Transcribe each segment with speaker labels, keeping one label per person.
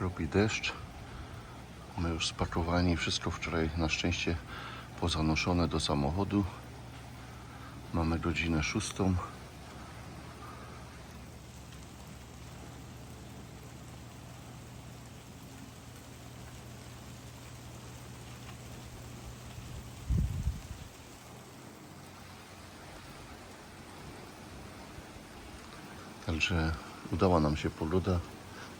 Speaker 1: Kropi deszcz. My już spakowani, wszystko wczoraj na szczęście pozanoszone do samochodu. Mamy godzinę szóstą. Także udała nam się pogoda.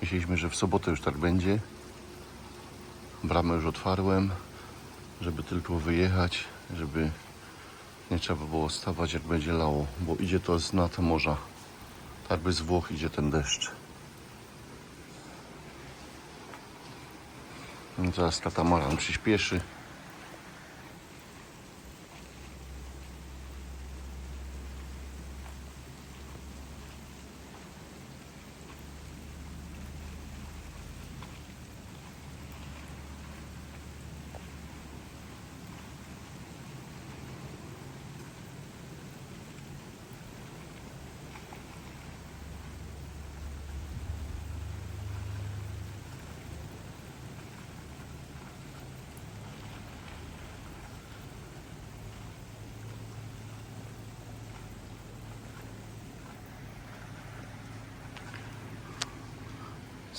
Speaker 1: Myśleliśmy, że w sobotę już tak będzie. Bramę już otwarłem, żeby tylko wyjechać, żeby nie trzeba było stawać jak będzie lało, bo idzie to z nad morza. Tak by z Włoch idzie ten deszcz. No Zaraz katamaran przyspieszy.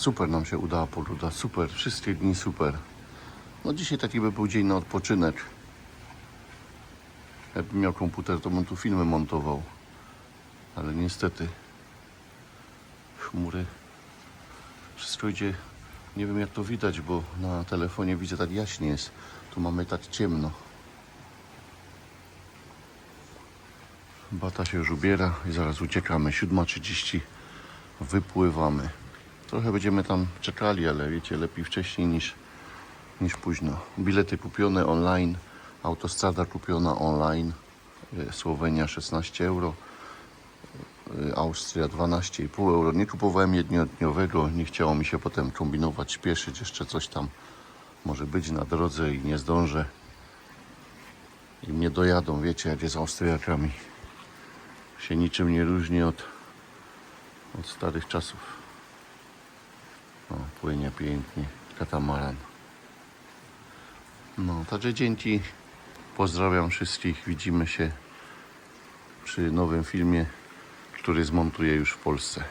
Speaker 1: Super nam się udała pogoda, super, wszystkie dni super. No dzisiaj taki by był dzień na odpoczynek. Jakbym miał komputer, to bym tu filmy montował. Ale niestety chmury. Wszystko idzie, nie wiem jak to widać, bo na telefonie widzę tak jaśnie jest. Tu mamy tak ciemno. Bata się już ubiera i zaraz uciekamy. 7.30 wypływamy. Trochę będziemy tam czekali, ale wiecie, lepiej wcześniej niż, niż późno. Bilety kupione online, autostrada kupiona online, y, Słowenia 16 euro, y, Austria 12,5 euro. Nie kupowałem jednodniowego, nie chciało mi się potem kombinować, śpieszyć, jeszcze coś tam może być na drodze i nie zdążę. I mnie dojadą, wiecie, jak jest z Austriakami. Się niczym nie różni od, od starych czasów. Płynie pięknie katamaran. No, także dzięki. Pozdrawiam wszystkich. Widzimy się przy nowym filmie, który zmontuję już w Polsce.